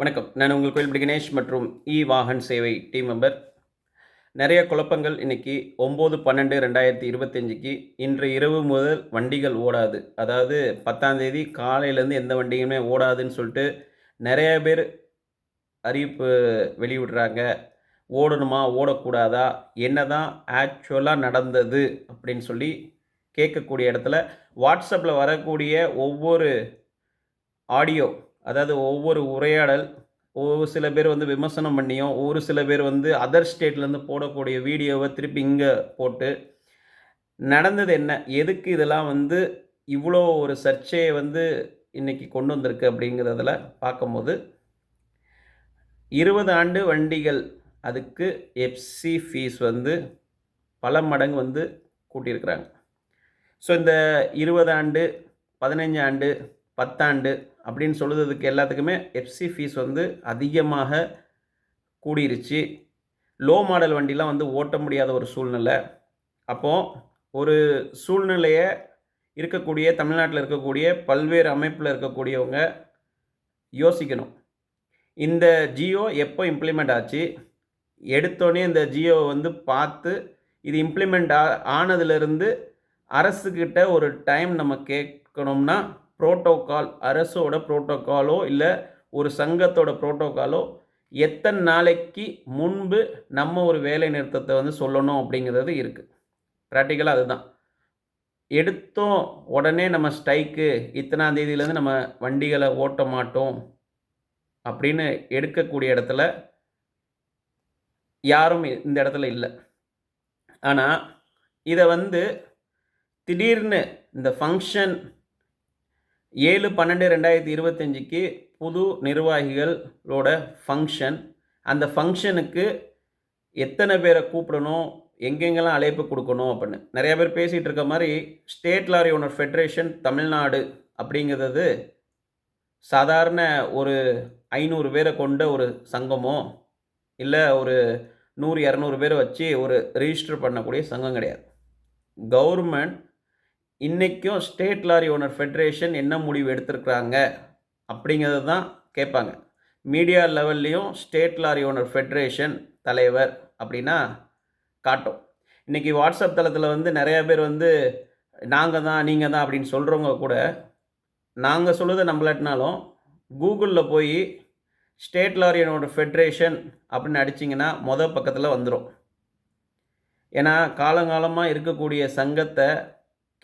வணக்கம். நான் உங்கள் கோயில் கணேஷ் மற்றும் இ வாகன் சேவை டீம் மெம்பர் நிறைய குழப்பங்கள் இன்றைக்கி ஒம்பது பன்னெண்டு ரெண்டாயிரத்தி இருபத்தஞ்சிக்கு இன்று இரவு முதல் வண்டிகள் ஓடாது. அதாவது பத்தாந்தேதி காலையிலேருந்து எந்த வண்டியுமே ஓடாதுன்னு சொல்லிட்டு நிறைய பேர் அறிவிப்பு வெளியிடுறாங்க. ஓடணுமா ஓடக்கூடாதா என்ன தான் ஆக்சுவலாக நடந்தது அப்படின்னு சொல்லி கேட்கக்கூடிய இடத்துல வாட்ஸ்அப்பில் வரக்கூடிய ஒவ்வொரு ஆடியோ அதாவது ஒவ்வொரு உரையாடல் ஒரு சில பேர் வந்து விமர்சனம் பண்ணியும் ஒரு சில பேர் வந்து அதர் ஸ்டேட்லேருந்து போடக்கூடிய வீடியோவை திருப்பி இங்கே போட்டு நடந்தது என்ன எதுக்கு இதெல்லாம் வந்து இவ்வளோ ஒரு சர்ச்சையை வந்து இன்றைக்கி கொண்டு வந்திருக்கு அப்படிங்கிறதில் பார்க்கும்போது இருபது ஆண்டு வண்டிகள் அதுக்கு எஃப்சி ஃபீஸ் வந்து பல மடங்கு வந்து கூட்டியிருக்கிறாங்க. ஸோ இந்த இருபது ஆண்டு பதினஞ்சு ஆண்டு பத்தாண்டு அப்படின்னு சொல்லுறதுக்கு எல்லாத்துக்குமே எஃப்சி ஃபீஸ் வந்து அதிகமாக கூடிருச்சு. லோ மாடல் வண்டிலாம் வந்து ஓட்ட முடியாத ஒரு சூழ்நிலை. அப்போது ஒரு சூழ்நிலையை இருக்கக்கூடிய தமிழ்நாட்டில் இருக்கக்கூடிய பல்வேறு அமைப்பில் இருக்கக்கூடியவங்க யோசிக்கணும். இந்த ஜியோ எப்போ இம்ப்ளிமெண்ட் ஆச்சு? எடுத்தோடனே இந்த ஜியோ வந்து பார்த்து இது இம்ப்ளிமெண்ட் ஆ ஆனதுலேருந்து அரசுக்கிட்ட ஒரு டைம் நம்ம கேட்கணும்னா புரோட்டோகால் அரசோட புரோட்டோகாலோ இல்லை ஒரு சங்கத்தோட புரோட்டோகாலோ எத்தனை நாளைக்கு முன்பு நம்ம ஒரு வேலை நிறுத்தத்தை வந்து சொல்லணும் அப்படிங்கிறது இருக்குது ப்ராக்டிக்கலாக அதுதான். எடுத்தோம் உடனே நம்ம ஸ்ட்ரைக்கு இத்தனாம் தேதியிலேருந்து நம்ம வண்டிகளை ஓட்ட மாட்டோம் அப்படின்னு எடுக்கக்கூடிய இடத்துல யாரும் இந்த இடத்துல இல்லை. ஆனால் இதை வந்து திடீர்னு இந்த ஃபங்க்ஷன் ஏழு பன்னெண்டு ரெண்டாயிரத்தி இருபத்தஞ்சிக்கு புது நிர்வாகிகளோட ஃபங்க்ஷன் அந்த ஃபங்க்ஷனுக்கு எத்தனை பேரை கூப்பிடணும் எங்கெங்கெல்லாம் அழைப்பு கொடுக்கணும் அப்படின்னு. நிறைய பேர் பேசிகிட்டு இருக்க மாதிரி state lorry owner federation Tamil Nadu அப்படிங்கிறது சாதாரண ஒரு ஐநூறு பேரை கொண்ட ஒரு சங்கமோ இல்லை ஒரு நூறு இரநூறு பேரை வச்சு ஒரு ரிஜிஸ்டர் பண்ணக்கூடிய சங்கம் கிடையாது. கவர்மெண்ட் இன்றைக்கும் ஸ்டேட் லாரி ஓனர் ஃபெடரேஷன் என்ன முடிவு எடுத்திருக்கிறாங்க அப்படிங்கிறது தான் கேட்பாங்க. மீடியா லெவல்லையும் ஸ்டேட் லாரி ஓனர் ஃபெடரேஷன் தலைவர் அப்படின்னா காட்டும். இன்றைக்கி வாட்ஸ்அப் தளத்தில் வந்து நிறையா பேர் வந்து நாங்கள் தான் நீங்கள் தான் அப்படின்னு சொல்கிறவங்க கூட நாங்கள் சொல்லுறதை நம்மளாட்டினாலும் கூகுளில் போய் ஸ்டேட் லாரியனோட ஃபெட்ரேஷன் அப்படின்னு அடிச்சிங்கன்னா மொதல் பக்கத்தில் வந்துடும் ஏன்னா காலங்காலமாக இருக்கக்கூடிய சங்கத்தை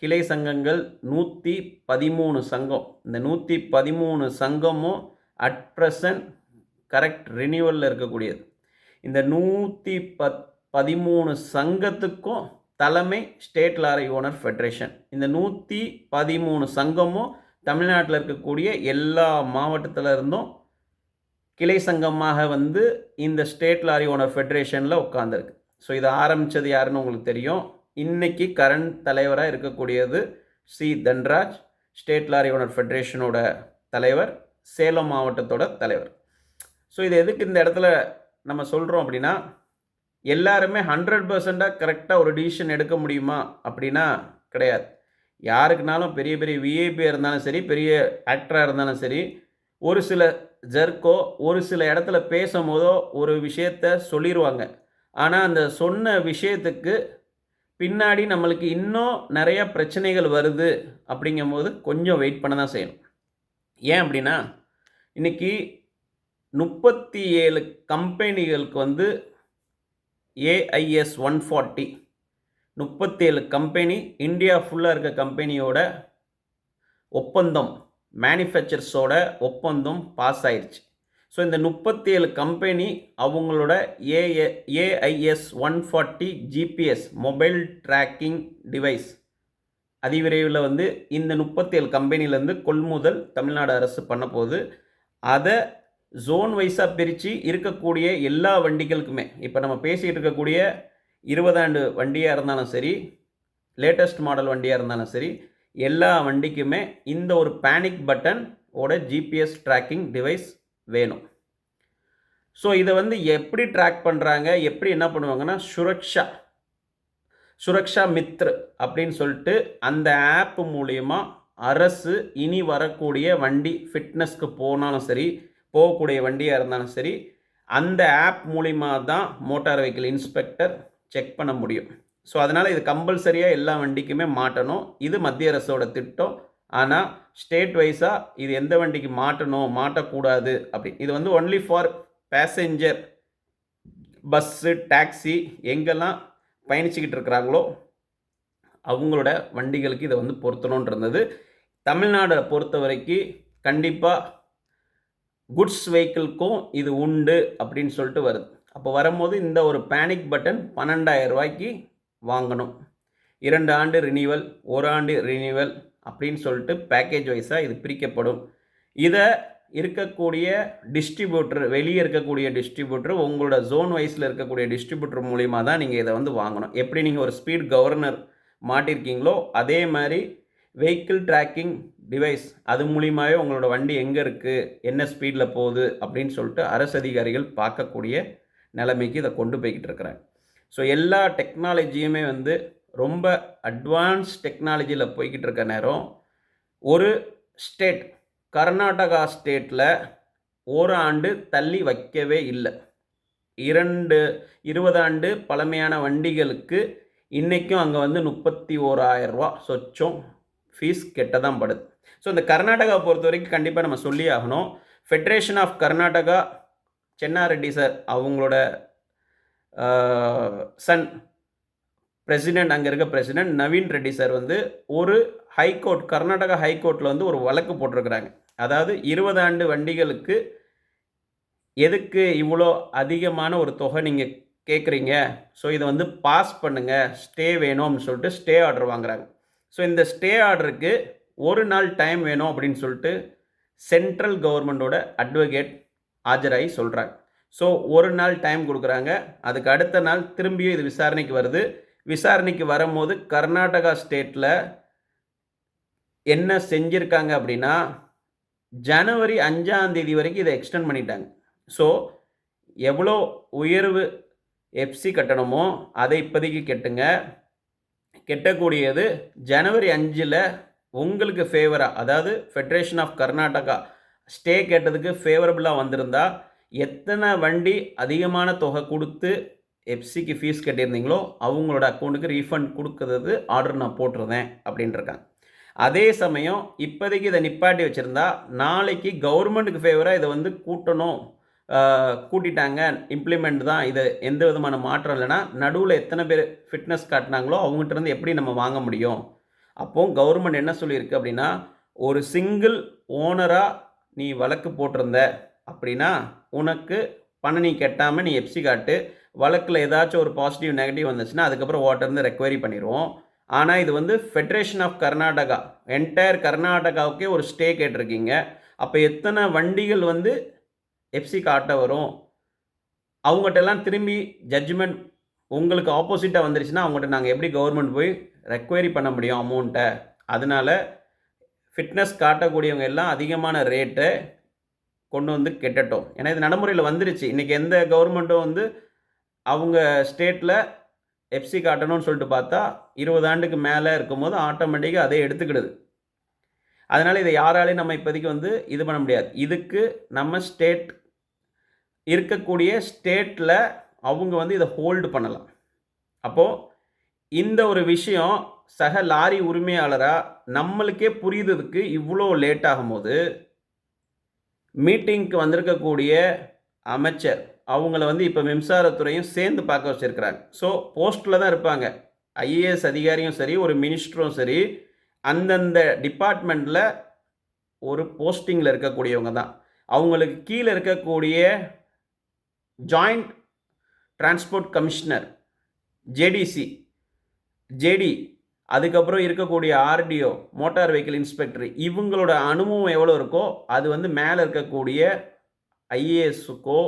கிளை சங்கங்கள் நூற்றி பதிமூணு சங்கம். இந்த நூற்றி பதிமூணு சங்கமும் அட் ப்ரெசன்ட் கரெக்ட் ரினியூவலில் இருக்கக்கூடியது. இந்த நூற்றி பத் பதிமூணு சங்கத்துக்கும் தலைமை ஸ்டேட் லாரி ஓனர் ஃபெடரேஷன் இந்த நூற்றி பதிமூணு சங்கமும் தமிழ்நாட்டில் இருக்கக்கூடிய எல்லா மாவட்டத்தில் இருந்தும் கிளை சங்கமாக வந்து இந்த ஸ்டேட் லாரி ஓனர் ஃபெடரேஷனில் உட்காந்துருக்கு ஸோ இதை ஆரம்பித்தது யாருன்னு உங்களுக்கு தெரியும்? இன்னைக்கு கரண்ட் தலைவராக இருக்கக்கூடியது C. Dhanraj state lorry owner ஃபெடரேஷனோட தலைவர் சேலம் மாவட்டத்தோட தலைவர். ஸோ இது எதுக்கு இந்த இடத்துல நம்ம சொல்கிறோம் அப்படின்னா எல்லாருமே ஹண்ட்ரட் பர்சண்ட்டாக கரெக்டாக ஒரு டிசிஷன் எடுக்க முடியுமா அப்படின்னா கிடையாது. யாருக்குனாலும் பெரிய பெரிய விஐபியாக இருந்தாலும் சரி பெரிய ஆக்டராக இருந்தாலும் சரி ஒரு சில ஜர்க்கோ ஒரு சில இடத்துல பேசும்போதோ ஒரு விஷயத்த சொல்லிடுவாங்க ஆனால் அந்த சொன்ன விஷயத்துக்கு பின்னாடி நம்மளுக்கு இன்னும் நிறைய பிரச்சனைகள் வருது அப்படிங்கும்போது கொஞ்சம் வெயிட் பண்ண தான் செய்யணும். ஏன் அப்படின்னா இன்றைக்கி முப்பத்தி ஏழு கம்பெனிகளுக்கு வந்து ஏஐஎஸ் ஒன் ஃபார்ட்டி முப்பத்தேழு கம்பெனி இந்தியா ஃபுல்லாக இருக்க கம்பெனியோட ஒப்பந்தம் மேனுஃபேக்சர்ஸோட ஒப்பந்தம் பாஸ் ஆயிடுச்சு ஸோ இந்த முப்பத்தேழு கம்பெனி அவங்களோட A AIS one forty GPS mobile tracking device அதிவிரைவில் வந்து இந்த முப்பத்தேழு கம்பெனிலேருந்து கொள்முதல் தமிழ்நாடு அரசு பண்ண போது அதை ஜோன் வைஸாக பிரித்து இருக்கக்கூடிய எல்லா வண்டிகளுக்குமே இப்போ நம்ம பேசிகிட்டு இருக்கக்கூடிய இருபதாண்டு வண்டியாக இருந்தாலும் சரி லேட்டஸ்ட் மாடல் வண்டியாக இருந்தாலும் சரி எல்லா வண்டிக்குமே இந்த ஒரு பேனிக் பட்டன் ஓட ஜிபிஎஸ் ட்ராக்கிங் டிவைஸ் வேணும். ஸோ இதை வந்து எப்படி ட்ராக் பண்ணுறாங்க எப்படி என்ன பண்ணுவாங்கன்னா சுரக்ஷா சுரக்ஷா மித்ரு அப்படின்னு சொல்லிட்டு அந்த ஆப் மூலயமா அரசு இனி வரக்கூடிய வண்டி ஃபிட்னஸ்க்கு போனாலும் சரி போகக்கூடிய வண்டியாக இருந்தாலும் சரி அந்த ஆப் மூலிமா தான் மோட்டார் வெஹிக்கிள் இன்ஸ்பெக்டர் செக் பண்ண முடியும். ஸோ அதனால் இது கம்பல்சரியாக எல்லா வண்டிக்குமே மாட்டணும். இது மத்திய அரசோட திட்டம். ஆனால் ஸ்டேட் வைஸாக இது எந்த வண்டிக்கு மாட்டணும் மாட்டக்கூடாது அப்படி. இது வந்து only for passenger bus taxi எங்கெல்லாம் பயணிச்சுக்கிட்டு இருக்கிறாங்களோ அவங்களோட வண்டிகளுக்கு இதை வந்து பொருத்தணுன்றது தமிழ்நாடை பொறுத்த வரைக்கும் கண்டிப்பாக குட்ஸ் வெஹிக்கிள்க்கும் இது உண்டு அப்படின்னு சொல்லிட்டு வருது. அப்போ வரும்போது இந்த ஒரு பேனிக் பட்டன் பன்னெண்டாயிரம் ரூபாய்க்கு வாங்கணும். இரண்டு ஆண்டு ரினிவல் ஒரு ஆண்டு ரினிவல் அப்படின்னு சொல்லிட்டு பேக்கேஜ் வைஸாக இது பிரிக்கப்படும். இதை இருக்கக்கூடிய டிஸ்ட்ரிபியூட்டர் வெளியே இருக்கக்கூடிய டிஸ்ட்ரிபியூட்டர் உங்களோட ஜோன் வைஸில் இருக்கக்கூடிய டிஸ்ட்ரிபியூட்டர் மூலிமா தான் நீங்கள் இதை வந்து வாங்கணும். எப்படி நீங்கள் ஒரு ஸ்பீட் கவர்னர் மாட்டிருக்கீங்களோ அதே மாதிரி வெஹிக்கிள் ட்ராக்கிங் டிவைஸ் அது மூலியமாகவே உங்களோட வண்டி எங்கே இருக்குது என்ன ஸ்பீடில் போகுது அப்படின்னு சொல்லிட்டு அரசு அதிகாரிகள் பார்க்கக்கூடிய நிலைமைக்கு இதை கொண்டு போய்கிட்டு இருக்கிறேன் ஸோ எல்லா டெக்னாலஜியுமே வந்து ரொம்ப அட்வான்ஸ் டெக்னாலஜியில் போய்கிட்டு இருக்க நேரம். ஒரு ஸ்டேட் கர்நாடகா ஸ்டேட்டில் ஒரு ஆண்டு தள்ளி வைக்கவே இல்லை. இரண்டு இருபது ஆண்டு பழமையான வண்டிகளுக்கு இன்றைக்கும் அங்கே வந்து முப்பத்தி ஓராயிரரூவா சொச்சம் ஃபீஸ் கெட்ட தான் படுது. ஸோ இந்த கர்நாடகா பொறுத்த வரைக்கும் கண்டிப்பாக நம்ம சொல்லி ஆகணும். Federation of Karnataka Chennareddy sir அவங்களோட சன் பிரசிடெண்ட் அங்கே இருக்க பிரசிடெண்ட் நவீன் ரெட்டி சார் வந்து ஒரு ஹைகோர்ட் கர்நாடகா ஹைகோர்ட்டில் வந்து ஒரு வழக்கு போட்டிருக்கிறாங்க. அதாவது இருபது ஆண்டு வண்டிகளுக்கு எதுக்கு இவ்வளோ அதிகமான ஒரு தொகை நீங்கள் கேட்குறீங்க ஸோ இதை வந்து பாஸ் பண்ணுங்கள் ஸ்டே வேணும்னு சொல்லிட்டு ஸ்டே ஆர்டர் வாங்குறாங்க. ஸோ இந்த ஸ்டே ஆர்டருக்கு ஒரு நாள் டைம் வேணும் அப்படின்னு சொல்லிட்டு சென்ட்ரல் கவர்மெண்ட்டோட அட்வொகேட் ஆஜராகி சொல்கிறாங்க ஸோ ஒரு நாள் டைம் கொடுக்குறாங்க. அதுக்கு அடுத்த நாள் திரும்பியும் இது விசாரணைக்கு வருது. விசாரணைக்கு வரும்போது கர்நாடகா ஸ்டேட்டில் என்ன செஞ்சுருக்காங்க அப்படின்னா ஜனவரி அஞ்சாம் தேதி வரைக்கும் இதை எக்ஸ்டெண்ட் பண்ணிட்டாங்க. ஸோ எவ்வளோ உயர்வு எஃப்சி கட்டணமோ அதை இப்போதைக்கு கெட்டுங்க. கெட்டக்கூடியது ஜனவரி அஞ்சில் உங்களுக்கு ஃபேவராக அதாவது ஃபெட்ரேஷன் ஆஃப் கர்நாடகா ஸ்டே கேட்டதுக்கு ஃபேவரபுளாக வந்திருந்தா எத்தனை வண்டி அதிகமான தொகை கொடுத்து எஃப்சிக்கு ஃபீஸ் கட்டியிருந்தீங்களோ அவங்களோட அக்கௌண்ட்டுக்கு ரீஃபண்ட் கொடுக்கறது ஆர்டர் நான் போட்டிருந்தேன் அப்படின்ட்டுருக்காங்க அதே சமயம் இப்போதைக்கு இதை நிப்பாட்டி வச்சுருந்தா நாளைக்கு கவர்மெண்ட்டுக்கு ஃபேவராக இதை வந்து கூட்டணும் கூட்டிட்டாங்க இம்ப்ளிமெண்ட் தான் இது எந்த விதமான மாற்றம் இல்லைன்னா நடுவில் எத்தனை பேர் ஃபிட்னஸ் காட்டினாங்களோ அவங்ககிட்ட இருந்து எப்படி நம்ம வாங்க முடியும்? அப்போது கவர்மெண்ட் என்ன சொல்லியிருக்கு அப்படின்னா ஒரு சிங்கிள் ஓனராக நீ வழக்கு போட்டிருந்த அப்படின்னா உனக்கு பணம் நீ கெட்டாமல் நீ எப்சி காட்டு வழக்கில் ஏதாச்சும் ஒரு பாசிட்டிவ் நெகட்டிவ் வந்துச்சுன்னா அதுக்கப்புறம் ஓட்டர்ந்து ரெக்வரி பண்ணிடுவோம் ஆனால் இது வந்து ஃபெட்ரேஷன் ஆஃப் கர்நாடகா என்டையர் கர்நாடகாவுக்கே ஒரு ஸ்டே கேட்டிருக்கீங்க. அப்போ எத்தனை வண்டிகள் வந்து எஃப்சி காட்ட வரும்? அவங்ககிட்டலாம் திரும்பி ஜட்ஜ்மெண்ட் உங்களுக்கு ஆப்போசிட்டாக வந்துருச்சுன்னா அவங்ககிட்ட நாங்கள் எப்படி கவர்மெண்ட் போய் ரெக்வயரி பண்ண முடியும் அமௌண்ட்டை அதனால் ஃபிட்னஸ் காட்டக்கூடியவங்க எல்லாம் அதிகமான ரேட்டை கொண்டு வந்து கெட்டட்டும். ஏன்னா இது நடைமுறையில் வந்துருச்சு. இன்றைக்கி எந்த கவர்மெண்ட்டும் வந்து அவங்க ஸ்டேட்டில் எஃப்சி காட்டணும்னு சொல்லிட்டு பார்த்தா இருபது ஆண்டுக்கு மேலே இருக்கும்போது ஆட்டோமேட்டிக்காக அதை எடுத்துக்கிடுது. அதனால் இதை யாராலையும் நம்ம இப்போதைக்கு வந்து இது பண்ண முடியாது. இதுக்கு நம்ம ஸ்டேட் இருக்கக்கூடிய ஸ்டேட்டில் அவங்க வந்து இதை ஹோல்டு பண்ணலாம். அப்போது இந்த ஒரு விஷயம் சக லாரி உரிமையாளராக நம்மளுக்கே புரியுறதுக்கு இவ்வளோ லேட் ஆகும்போது மீட்டிங்க்கு வந்திருக்கக்கூடிய அமைச்சர். அவங்கள வந்து இப்போ மின்சாரத்துறையும் சேர்ந்து பார்க்க வச்சுருக்கிறாங்க. ஸோ போஸ்ட்டில் தான் இருப்பாங்க. ஐஏஎஸ் அதிகாரியும் சரி ஒரு மினிஸ்டரும் சரி அந்தந்த டிபார்ட்மெண்ட்டில் ஒரு போஸ்டிங்கில் இருக்கக்கூடியவங்க தான். அவங்களுக்கு கீழே இருக்கக்கூடிய joint transport commissioner JTC JD அதுக்கப்புறம் இருக்கக்கூடிய ஆர்டிஓ மோட்டார் வெஹிக்கிள் இன்ஸ்பெக்டர் இவங்களோட அனுபவம் எவ்வளோ இருக்கோ அது வந்து மேலே இருக்கக்கூடிய ஐஏஎஸ்க்கோ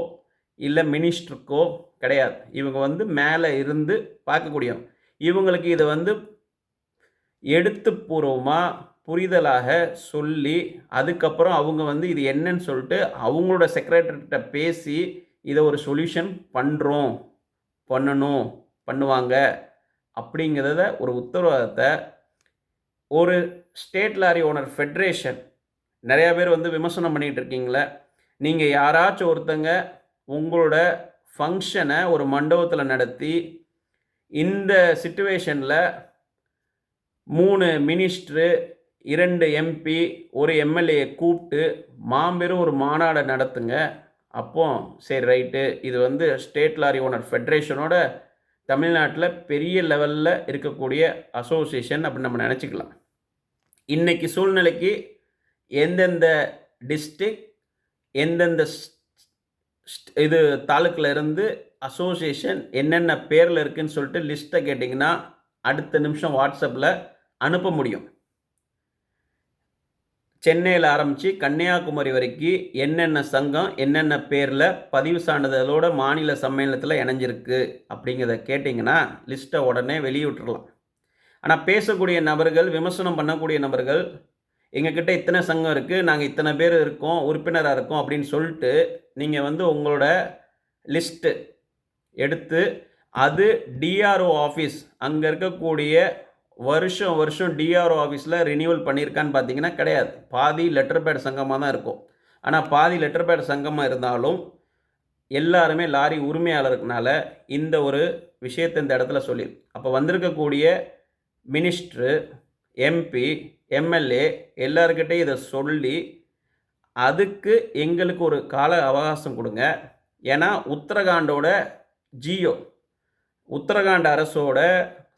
இல்லை மினிஸ்டருக்கோ கிடையாது. இவங்க வந்து மேலே இருந்து பார்க்கக்கூடிய இவங்களுக்கு இதை வந்து எழுத்துப்பூர்வமாக புரிதலாக சொல்லி அதுக்கப்புறம் அவங்க வந்து இது என்னன்னு சொல்லிட்டு அவங்களோட செக்ரட்டரிகிட்ட பேசி இதை ஒரு சொல்யூஷன் பண்ணுறோம் பண்ணணும் பண்ணுவாங்க அப்படிங்கிறத ஒரு உத்தரவாதத்தை ஒரு ஸ்டேட் லாரி ஓனர் ஃபெட்ரேஷன். நிறையா பேர் வந்து விமர்சனம் பண்ணிகிட்டு இருக்கீங்களே நீங்கள் யாராச்சும் ஒருத்தங்க உங்களோட ஃபங்க்ஷனை ஒரு மண்டபத்தில் நடத்தி இந்த சுச்சுவேஷனில் மூணு மினிஸ்ட்ரு இரண்டு எம்பி ஒரு எம்எல்ஏ கூப்பிட்டு மாபெரும் ஒரு மாநாடை நடத்துங்க. அப்போ சரி ரைட்டு இது வந்து ஸ்டேட் லாரி ஓனர் ஃபெட்ரேஷனோட தமிழ்நாட்டில் பெரிய லெவலில் இருக்கக்கூடிய அசோசியேஷன் அப்படின்னு நம்ம நினச்சிக்கலாம். இன்றைக்கி சூழ்நிலைக்கு எந்தெந்த டிஸ்ட்ரிக் எந்தெந்த ஸ்- இது தாலுக்கில் இருந்து அசோசியேஷன் என்னென்ன பேரில் இருக்குதுன்னு சொல்லிட்டு லிஸ்ட்டை கேட்டிங்கன்னா அடுத்த நிமிஷம் வாட்ஸ்அப்பில் அனுப்ப முடியும். சென்னையில் ஆரம்பித்து கன்னியாகுமரி வரைக்கும் என்னென்ன சங்கம் என்னென்ன பேரில் பதிவு சான்றிதழோட மாநில சம்மேளனத்தில் இணைஞ்சிருக்கு அப்படிங்கிறத கேட்டிங்கன்னா லிஸ்ட்டை உடனே வெளியிட்டுறலாம். ஆனால் பேசக்கூடிய நபர்கள் விமர்சனம் பண்ணக்கூடிய நபர்கள் எங்ககிட்ட இத்தனை சங்கம் இருக்குது நாங்கள் இத்தனை பேர் இருக்கோம் உறுப்பினராக இருக்கோம் அப்படின்னு சொல்லிட்டு நீங்கள் வந்து உங்களோட லிஸ்ட்டு எடுத்து அது டிஆர்ஓ ஆஃபீஸ் அங்கே இருக்கக்கூடிய வருஷம் வருஷம் டிஆர்ஓ ஆஃபீஸில் ரினியூவல் பண்ணியிருக்கான்னு பார்த்தீங்கன்னா கிடையாது. பாதி லெட்டர் பேட் சங்கமாக தான் இருக்கும். ஆனால் பாதி லெட்டர் பேட் சங்கமாக இருந்தாலும் எல்லாருமே லாரி உரிமையாளருக்குனால இந்த ஒரு விஷயத்தை இந்த இடத்துல சொல்லி அப்போ வந்திருக்கக்கூடிய மினிஸ்ட்ரு எம்பி எம்எல்ஏ எல்லாருக்கிட்டையும் இதை சொல்லி அதுக்கு எங்களுக்கு ஒரு கால அவகாசம் கொடுங்க. ஏன்னா உத்தரகாண்டோட ஜியோ உத்தரகாண்ட் அரசோட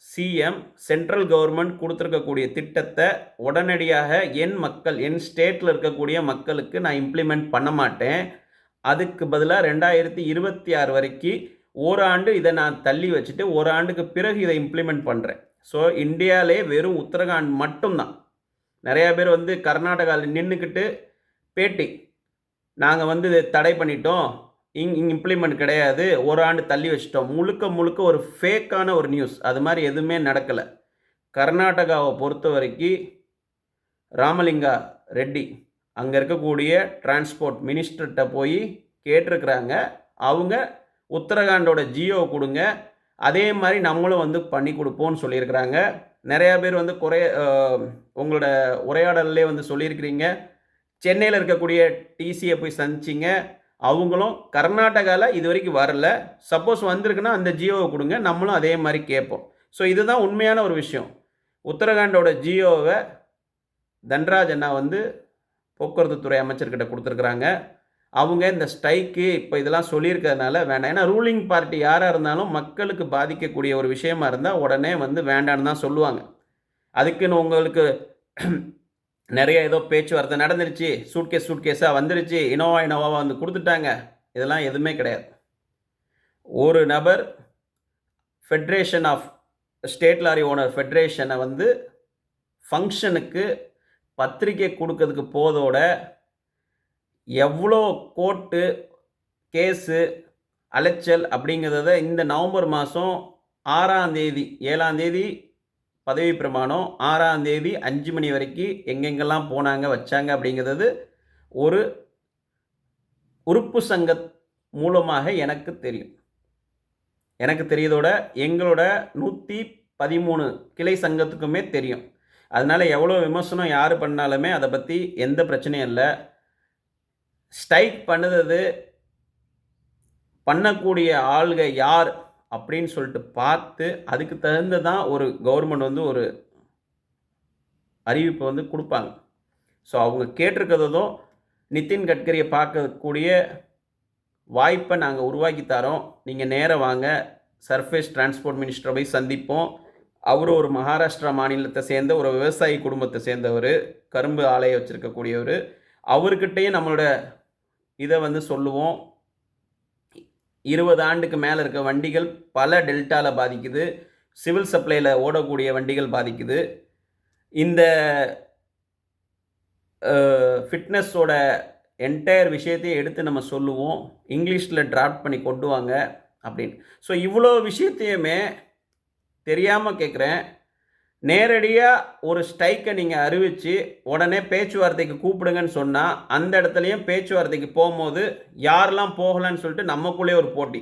சிஎம் சென்ட்ரல் கவர்மெண்ட் கொடுத்துருக்கக்கூடிய திட்டத்தை உடனடியாக என் மக்கள் என் ஸ்டேட்டில் இருக்கக்கூடிய மக்களுக்கு நான் இம்ப்ளிமெண்ட் பண்ண மாட்டேன். அதுக்கு பதிலாக ரெண்டாயிரத்தி இருபத்தி ஆறு வரைக்கும் ஓராண்டு இதை நான் தள்ளி வச்சுட்டு ஒரு ஆண்டுக்கு பிறகு இதை இம்ப்ளிமெண்ட் பண்ணுறேன் ஸோ இந்தியாவிலே வெறும் உத்தரகாண்ட் மட்டும்தான். நிறையா பேர் வந்து கர்நாடகாவில் நின்றுக்கிட்டு பேட்டி. நாங்கள் வந்து இதை தடை பண்ணிட்டோம். இங் இங்கே இம்ப்ளிமெண்ட் கிடையாது. ஒரு ஆண்டு தள்ளி வச்சிட்டோம். முழுக்க முழுக்க ஒரு ஃபேக்கான ஒரு நியூஸ் அது மாதிரி எதுவுமே நடக்கலை. கர்நாடகாவை பொறுத்த வரைக்கும் ராமலிங்கா ரெட்டி அங்கே இருக்கக்கூடிய டிரான்ஸ்போர்ட் மினிஸ்டர்கிட்ட போய் கேட்டிருக்கிறாங்க. அவங்க உத்தரகாண்டோட ஜியோ கொடுங்க. அதே மாதிரி நம்மளும் வந்து பண்ணி கொடுப்போம்னு சொல்லியிருக்கிறாங்க. நிறையா பேர் வந்து குறைய உங்களோட உரையாடல்லே வந்து சொல்லியிருக்கிறீங்க. சென்னையில் இருக்கக்கூடிய டிசியை போய் சந்திச்சிங்க. அவங்களும் கர்நாடகாவில் இது வரைக்கும் வரல. சப்போஸ் வந்திருக்குன்னா அந்த ஜியோவை கொடுங்க. நம்மளும் அதே மாதிரி கேட்போம். ஸோ இதுதான் உண்மையான ஒரு விஷயம். உத்தரகாண்டோட ஜியோவை தன்ராஜ் அண்ணா வந்து போக்குவரத்து துறை அமைச்சர்கிட்ட கொடுத்துருக்குறாங்க. அவங்க இந்த ஸ்ட்ரைக்கு இப்போ இதெல்லாம் சொல்லியிருக்கிறதுனால வேண்டாம். ஏன்னா ரூலிங் பார்ட்டி யாராக இருந்தாலும் மக்களுக்கு பாதிக்கக்கூடிய ஒரு விஷயமா இருந்தால் உடனே வந்து வேண்டான்னு தான் சொல்லுவாங்க. அதுக்குன்னு உங்களுக்கு நிறைய ஏதோ பேச்சுவார்த்தை நடந்துருச்சு சூட்கேஸ் சூட்கேஸாக வந்துருச்சு இனோவா இனோவாவை வந்து கொடுத்துட்டாங்க. இதெல்லாம் எதுவுமே கிடையாது. ஒரு நபர் federation of state lorry owner ஃபெட்ரேஷனை வந்து ஃபங்க்ஷனுக்கு பத்திரிக்கை கொடுக்கறதுக்கு போதோட எவ்வளோ கோர்ட்டு கேஸு அலைச்சல் அப்படிங்கிறத இந்த நவம்பர் மாதம் ஆறாம் தேதி ஏழாம் தேதி பதவி பிரமாணம் ஆறாம் தேதி அஞ்சு மணி வரைக்கும் எங்கெங்கெல்லாம் போனாங்க வச்சாங்க அப்படிங்கிறது ஒரு உறுப்பு சங்க மூலமாக எனக்கு தெரியும். எனக்கு தெரியதோட எங்களோட நூற்றி பதிமூணு கிளை சங்கத்துக்குமே தெரியும். அதனால் எவ்வளோ விமர்சனம் யார் பண்ணாலுமே அதை பற்றி எந்த பிரச்சனையும் இல்லை. ஸ்ட்ரைக் பண்ணுறது பண்ணக்கூடிய ஆளுக யார் அப்படின்னு சொல்லிட்டு பார்த்து அதுக்கு தகுந்ததான் ஒரு கவர்மெண்ட் வந்து ஒரு அறிவிப்பை வந்து கொடுப்பாங்க. ஸோ அவங்க கேட்டிருக்கிறதும் நிதின் கட்கரியை பார்க்கக்கூடிய வாய்ப்பை நாங்கள் உருவாக்கி தரோம். நீங்கள் நேராக வாங்க. சர்ஃபேஸ் டிரான்ஸ்போர்ட் மினிஸ்டரை போய் சந்திப்போம். அவர் ஒரு மகாராஷ்டிரா மாநிலத்தை சேர்ந்த ஒரு விவசாயி குடும்பத்தை சேர்ந்தவர். கரும்பு ஆலையை வச்சுருக்கக்கூடியவர். அவர்கிட்டயும் நம்மளோட இதை வந்து சொல்லுவோம். இருபது ஆண்டுக்கு மேலே இருக்க வண்டிகள் பல டெல்டாவில் பாதிக்குது. சிவில் சப்ளையில் ஓடக்கூடிய வண்டிகள் பாதிக்குது. இந்த ஃபிட்னஸோட என்டையர் விஷயத்தையும் எடுத்து நம்ம சொல்லுவோம். இங்கிலீஷில் ட்ராப் பண்ணி கொண்டு வாங்க அப்படின்னு. ஸோ இவ்வளோ விஷயத்தையுமே தெரியாமல் கேட்குறேன் நேரடியாக ஒரு ஸ்ட்ரைக்கை நீங்கள் அறிவித்து உடனே பேச்சுவார்த்தைக்கு கூப்பிடுங்கன்னு சொன்னால் அந்த இடத்துலையும் பேச்சுவார்த்தைக்கு போகும்போது யாரெல்லாம் போகலன்னு சொல்லிட்டு நமக்குள்ளே ஒரு போட்டி.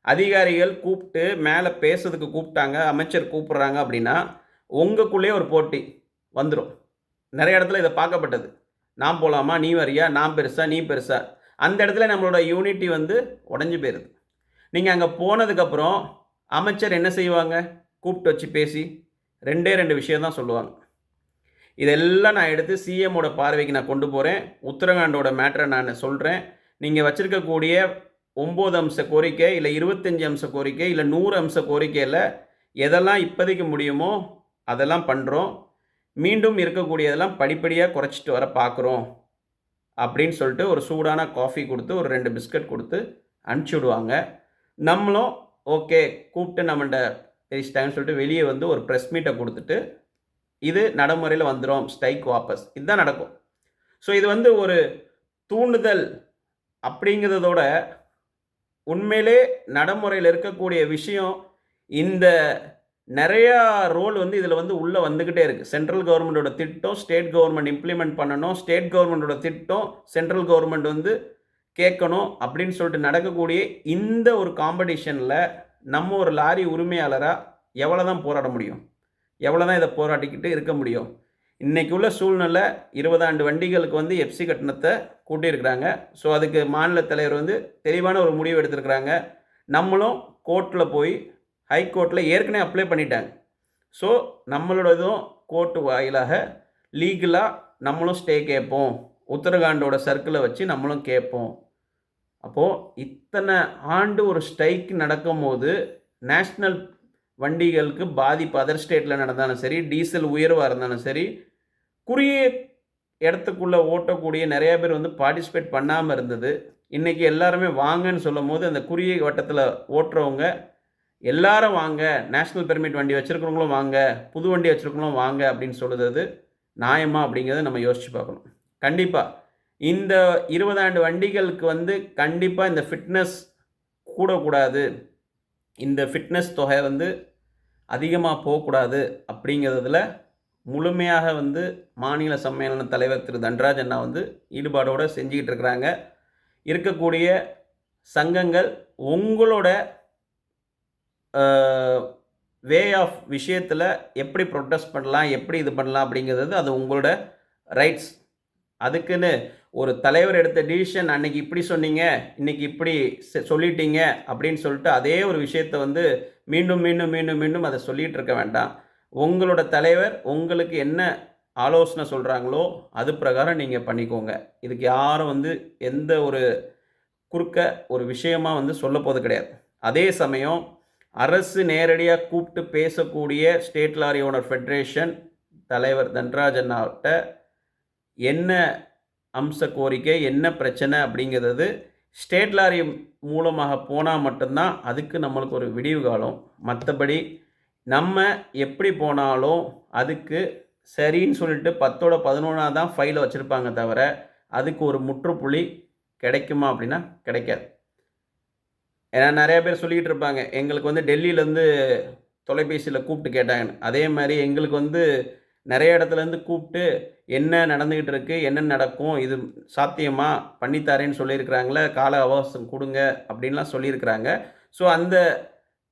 அதிகாரிகள் கூப்பிட்டு மேலே பேசுறதுக்கு கூப்பிட்டாங்க அமைச்சர் கூப்பிட்றாங்க அப்படின்னா உங்களுக்குள்ளே ஒரு போட்டி வந்துடும் நிறைய இடத்துல இதை பார்க்கப்பட்டது. நான் போகலாமா நீ வரியா? நான் பெருசா? நீ பெருசா? அந்த இடத்துல நம்மளோட யூனிட்டி வந்து உடஞ்சி போயிடுது நீங்கள் அங்கே போனதுக்கப்புறம் அமைச்சர் என்ன செய்வாங்க? கூப்பிட்டு வச்சு பேசி ரெண்டே ரெண்டு விஷயம் தான் சொல்லுவாங்க. இதெல்லாம் நான் எடுத்து சிஎம்மோட பார்வைக்கு நான் கொண்டு போகிறேன் உத்தரகாண்டோட மேட்டரை நான் சொல்கிறேன் நீங்கள் வச்சுருக்கக்கூடிய ஒம்பது அம்ச கோரிக்கை இல்லை இருபத்தஞ்சி அம்ச கோரிக்கை இல்லை நூறு அம்ச கோரிக்கையில் எதெல்லாம் இப்போதைக்கு முடியுமோ அதெல்லாம் பண்ணுறோம் மீண்டும் இருக்கக்கூடியதெல்லாம் படிப்படியாக குறைச்சிட்டு வர பார்க்குறோம். அப்படின்னு சொல்லிட்டு ஒரு சூடான காஃபி கொடுத்து ஒரு ரெண்டு பிஸ்கட் கொடுத்து அனுப்பிச்சி விடுவாங்க. நம்மளும் ஓகே கூப்பிட்டு நம்மள்கிட்ட பேசிட்டாங்கன்னு சொல்லிட்டு வெளியே வந்து ஒரு ப்ரெஸ் மீட்டை கொடுத்துட்டு இது நடைமுறையில் வந்துடும் ஸ்ட்ரைக் வாபஸ். இதுதான் நடக்கும். ஸோ இது வந்து ஒரு தூண்டுதல் அப்படிங்கிறதோட உண்மையிலே நடைமுறையில் இருக்கக்கூடிய விஷயம் இந்த நிறையா ரோல் வந்து இதில் வந்து உள்ளே வந்துக்கிட்டே இருக்குது சென்ட்ரல் கவர்மெண்ட்டோட திட்டம் ஸ்டேட் கவர்மெண்ட் இம்ப்ளிமெண்ட் பண்ணணும் ஸ்டேட் கவர்மெண்ட்டோட திட்டம் சென்ட்ரல் கவர்மெண்ட் வந்து கேட்கணும் அப்படின்னு சொல்லிட்டு நடக்கக்கூடிய இந்த ஒரு காம்படிஷனில் நம்ம ஒரு லாரி உரிமையாளராக எவ்வளோ தான் போராட முடியும்? எவ்வளோ தான் இதை போராட்டிக்கிட்டு இருக்க முடியும்? இன்றைக்கி உள்ள சூழ்நிலை இருபதாண்டு வண்டிகளுக்கு வந்து எஃப்சி கட்டணத்தை கூட்டியிருக்கிறாங்க. ஸோ அதுக்கு மாநில தலைவர் வந்து தெளிவான ஒரு முடிவு எடுத்திருக்கிறாங்க. நம்மளும் கோர்ட்டில் போய் ஹைகோர்ட்டில் ஏற்கனவே அப்ளை பண்ணிட்டாங்க. ஸோ நம்மளோட இதுவும் கோர்ட்டு வாயிலாக லீகலாக நம்மளும் ஸ்டே கேட்போம். உத்தரகாண்டோட சர்க்கிளை வச்சு நம்மளும் கேட்போம். அப்போது இத்தனை ஆண்டு ஒரு ஸ்ட்ரைக் நடக்கும்போது நேஷ்னல் வண்டிகளுக்கு பாதிப்பு அதர் ஸ்டேட்டில் நடந்தாலும் சரி டீசல் உயர்வாக இருந்தாலும் சரி குறுகிய இடத்துக்குள்ளே ஓட்டக்கூடிய நிறைய பேர் வந்து பார்ட்டிசிபேட் பண்ணாமல் இருந்தது. இன்றைக்கி எல்லாருமே வாங்கன்னு சொல்லும் போது அந்த குறுகிய வட்டத்தில் ஓட்டுறவங்க எல்லாரும் வாங்க நேஷ்னல் பெர்மிட் வண்டி வச்சுருக்கிறவங்களும் வாங்க புது வண்டி வச்சுருக்கவங்களும் வாங்க அப்படின்னு சொல்லுறது நியாயமா அப்படிங்கிறத நம்ம யோசித்து பார்க்கணும். கண்டிப்பாக இந்த இருபதாண்டு வண்டிகளுக்கு வந்து கண்டிப்பாக இந்த ஃபிட்னஸ் கூடக்கூடாது. இந்த ஃபிட்னஸ் தொகை வந்து அதிகமாக போகக்கூடாது அப்படிங்கிறதுல முழுமையாக வந்து மாநில சம்மேளன தலைவர் திரு தன்ராஜ் அண்ணா வந்து ஈடுபாடோடு செஞ்சுக்கிட்டு இருக்கிறாங்க. இருக்கக்கூடிய சங்கங்கள் உங்களோட வே ஆஃப் விஷயத்தில் எப்படி ப்ரொட்டஸ்ட் பண்ணலாம் எப்படி இது பண்ணலாம் அப்படிங்கிறது அது உங்களோட ரைட்ஸ் அதுக்குன்னு ஒரு தலைவர் எடுத்த டிசிஷன் அன்னைக்கு இப்படி சொன்னீங்க இன்னைக்கு இப்படி சொல்லிட்டீங்க அப்படின்னு சொல்லிட்டு அதே ஒரு விஷயத்தை வந்து மீண்டும் மீண்டும் மீண்டும் மீண்டும் அதை சொல்லிகிட்டு இருக்க வேண்டாம். உங்களோட தலைவர் உங்களுக்கு என்ன ஆலோசனை சொல்கிறாங்களோ அது பிரகாரம் நீங்கள் பண்ணிக்கோங்க. இதுக்கு யாரும் வந்து எந்த ஒரு குறுக்க ஒரு விஷயமாக வந்து சொல்ல போது கிடையாது. அதே சமயம் அரசு நேரடியாக கூப்பிட்டு பேசக்கூடிய ஸ்டேட் லாரி ஓனர் ஃபெட்ரேஷன் தலைவர் தன்ராஜன்னாவிட்ட என்ன அம்ச கோரிக்கை என்ன பிரச்சனை அப்படிங்கிறது ஸ்டேட் லாரி மூலமாக போனால் மட்டும்தான் அதுக்கு நம்மளுக்கு ஒரு விடிவு காலம். மற்றபடி நம்ம எப்படி போனாலும் அதுக்கு சரின்னு சொல்லிட்டு பத்தோட பதினொன்றா தான் ஃபைலை வச்சுருப்பாங்க தவிர அதுக்கு ஒரு முற்றுப்புள்ளி கிடைக்குமா அப்படின்னா கிடைக்காது. ஏன்னா நிறைய பேர் சொல்லிக்கிட்டு இருப்பாங்க எங்களுக்கு வந்து டெல்லியிலேருந்து தொலைபேசியில் கூப்பிட்டு கேட்டாங்கன்னு. அதே மாதிரி எங்களுக்கு வந்து நிறைய இடத்துலேருந்து கூப்பிட்டு என்ன நடந்துக்கிட்டு இருக்குது என்ன நடக்கும் இது சாத்தியமாக பண்ணித்தாரேன்னு சொல்லியிருக்கிறாங்களே கால அவகாசம் கொடுங்க அப்படின்லாம் சொல்லியிருக்கிறாங்க. ஸோ அந்த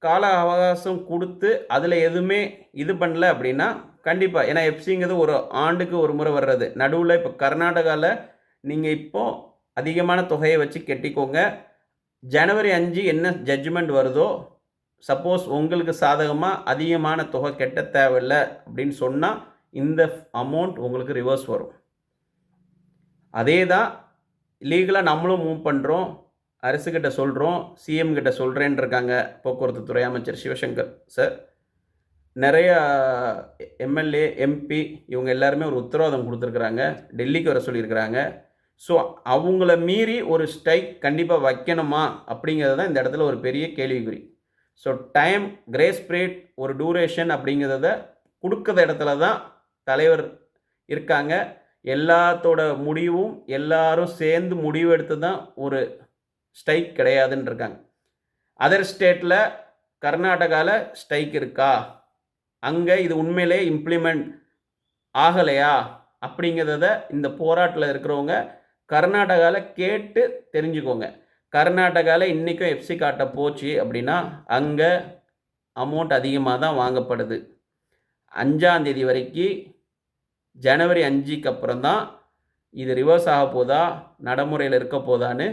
கால அவகாசம் கொடுத்து அதில் எதுவுமே இது பண்ணல அப்படின்னா கண்டிப்பாக ஏன்னா எஃப்சிங்கிறது ஒரு ஆண்டுக்கு ஒரு முறை வர்றது. நடுவில் இப்போ கர்நாடகாவில் நீங்கள் இப்போது அதிகமான தொகையை வச்சு கெட்டிக்கோங்க. ஜனவரி அஞ்சு என்ன ஜட்ஜ்மெண்ட் வருதோ சப்போஸ் உங்களுக்கு சாதகமாக அதிகமான தொகை கெட்ட தேவையில்லை அப்படின்னு சொன்னால் இந்த அமௌண்ட் உங்களுக்கு ரிவர்ஸ் வரும். அதே தான் லீகலாக நம்மளும் மூவ் பண்ணுறோம் அரசுக்கிட்ட சொல்கிறோம் சிஎம் கிட்ட சொல்கிறேன்னு இருக்காங்க போக்குவரத்து துறை அமைச்சர் சிவசங்கர் சார். நிறையா எம்எல்ஏ எம்பி இவங்க எல்லாருமே ஒரு உத்தரவாதம் கொடுத்துருக்குறாங்க. டெல்லிக்கு வர சொல்லியிருக்கிறாங்க. ஸோ அவங்கள மீறி ஒரு ஸ்ட்ரைக் கண்டிப்பாக வைக்கணுமா அப்படிங்கிறது தான் இந்த இடத்துல ஒரு பெரிய கேள்விக்குறி. ஸோ டைம் கிரேஸ் பிரேட் ஒரு டூரேஷன் அப்படிங்கிறத கொடுக்குற இடத்துல தான் தலைவர் இருக்காங்க. எல்லாத்தோட முடிவும் எல்லாரும் சேர்ந்து முடிவு எடுத்து தான் ஒரு ஸ்ட்ரைக் கிடையாதுன்னு இருக்காங்க. அதர் ஸ்டேட்டில் கர்நாடகாவில் ஸ்ட்ரைக் இருக்கா? அங்கே இது உண்மையிலே இம்ப்ளிமெண்ட் ஆகலையா? அப்படிங்கிறத இந்த போராட்டில் இருக்கிறவங்க கர்நாடகாவில் கேட்டு தெரிஞ்சுக்கோங்க. கர்நாடகாவில் இன்றைக்கும் எஃப்சி காட்ட போச்சு அப்படின்னா அங்கே அமௌண்ட் அதிகமாக தான் வாங்கப்படுது அஞ்சாந்தேதி வரைக்கும் ஜனவரி அஞ்சுக்கு அப்புறம் தான் இது ரிவர்ஸ் ஆக போதா நடைமுறையில் இருக்க போதான்னு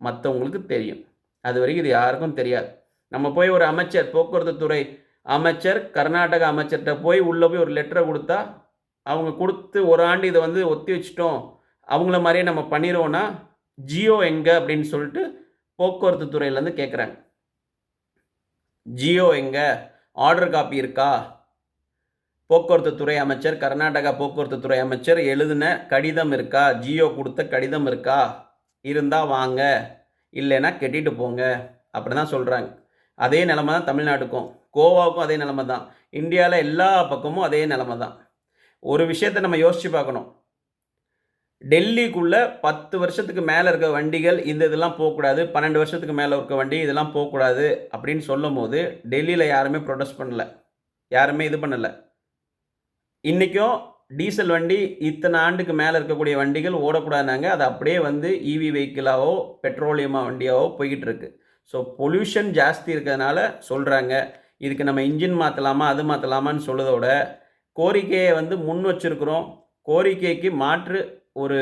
மற்றவங்களுக்கு தெரியும். அது வரைக்கும் இது யாருக்கும் தெரியாது. நம்ம போய் ஒரு அமைச்சர் போக்குவரத்து துறை அமைச்சர் கர்நாடக அமைச்சர்கிட்ட போய் உள்ளே போய் ஒரு லெட்டரை கொடுத்தா அவங்க கொடுத்து ஒரு ஆண்டு இதை வந்து ஒத்தி வச்சிட்டோம் அவங்கள மாதிரியே நம்ம பண்ணிடுவோன்னா ஜியோ எங்கே அப்படின்னு சொல்லிட்டு போக்குவரத்து துறையிலேருந்து கேட்குறாங்க ஜியோ எங்கே? ஆர்டர் காப்பி இருக்கா? போக்குவரத்து துறை அமைச்சர் கர்நாடகா போக்குவரத்து துறை அமைச்சர் எழுதின கடிதம் இருக்கா? ஜியோ கொடுத்த கடிதம் இருக்கா? இருந்தால் வாங்க. இல்லைன்னா கெட்டிட்டு போங்க. அப்படி தான் சொல்கிறாங்க அதே நிலமை தான் தமிழ்நாட்டுக்கும். கோவாவுக்கும் அதே நிலமை தான். இந்தியாவில் எல்லா பக்கமும் அதே நிலமை தான். ஒரு விஷயத்தை நம்ம யோசித்து பார்க்கணும். டெல்லிக்குள்ளே பத்து வருஷத்துக்கு மேலே இருக்க வண்டிகள் இந்த இதெல்லாம் போகக்கூடாது. பன்னெண்டு வருஷத்துக்கு மேலே இருக்க வண்டி இதெல்லாம் போகக்கூடாது அப்படின்னு சொல்லும் போது டெல்லியில் யாருமே ப்ரொடெஸ்ட் பண்ணல. யாருமே இது பண்ணலை. இன்றைக்கும் டீசல் வண்டி இத்தனை ஆண்டுக்கு மேலே இருக்கக்கூடிய வண்டிகள் ஓடக்கூடாதுனாங்க. அது அப்படியே வந்து இவி வெஹிக்கிளாவோ பெட்ரோலியமாக வண்டியாவோ போய்கிட்டு இருக்கு. ஸோ பொல்யூஷன் ஜாஸ்தி இருக்கிறதுனால சொல்கிறாங்க இதுக்கு நம்ம இன்ஜின் மாற்றலாமா அது மாற்றலாமான்னு சொல்லுறதோட கோரிக்கையை வந்து முன் வச்சுருக்குறோம். கோரிக்கைக்கு மாற்று ஒரு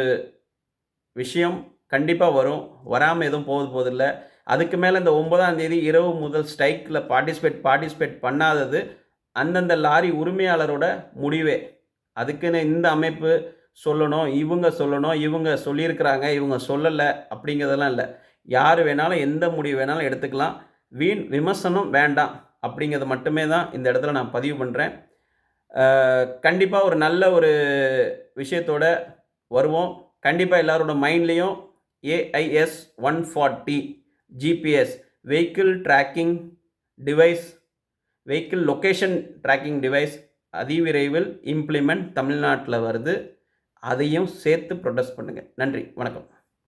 விஷயம் கண்டிப்பாக வரும். வராமல் எதுவும் போகுது போதில்லை அதுக்கு மேலே இந்த ஒன்பதாம் தேதி இரவு முதல் ஸ்ட்ரைக்கில் பார்ட்டிசிபேட் பார்ட்டிசிபேட் பண்ணாதது அந்தந்த லாரி உரிமையாளரோட முடிவே. அதுக்குன்னு இந்த அமைப்பு சொல்லணும் இவங்க சொல்லணும் இவங்க சொல்லியிருக்கிறாங்க இவங்க சொல்லலை அப்படிங்கிறதெல்லாம் இல்லை. யார் வேணாலும் எந்த முடிவு வேணாலும் எடுத்துக்கலாம். வீண் விமர்சனம் வேண்டாம் அப்படிங்கிறது மட்டுமே தான் இந்த இடத்துல நான் பதிவு பண்ணுறேன் கண்டிப்பாக ஒரு நல்ல ஒரு விஷயத்தோட வருவோம். கண்டிப்பாக எல்லாரோட மைண்ட்லேயும் AIS one forty GPS vehicle tracking device vehicle location tracking device அதிவிரைவில் implement தமிழ்நாட்டில் வருது. அதையும் சேர்த்து ப்ரொடெஸ்ட் பண்ணுங்கள் நன்றி. வணக்கம்.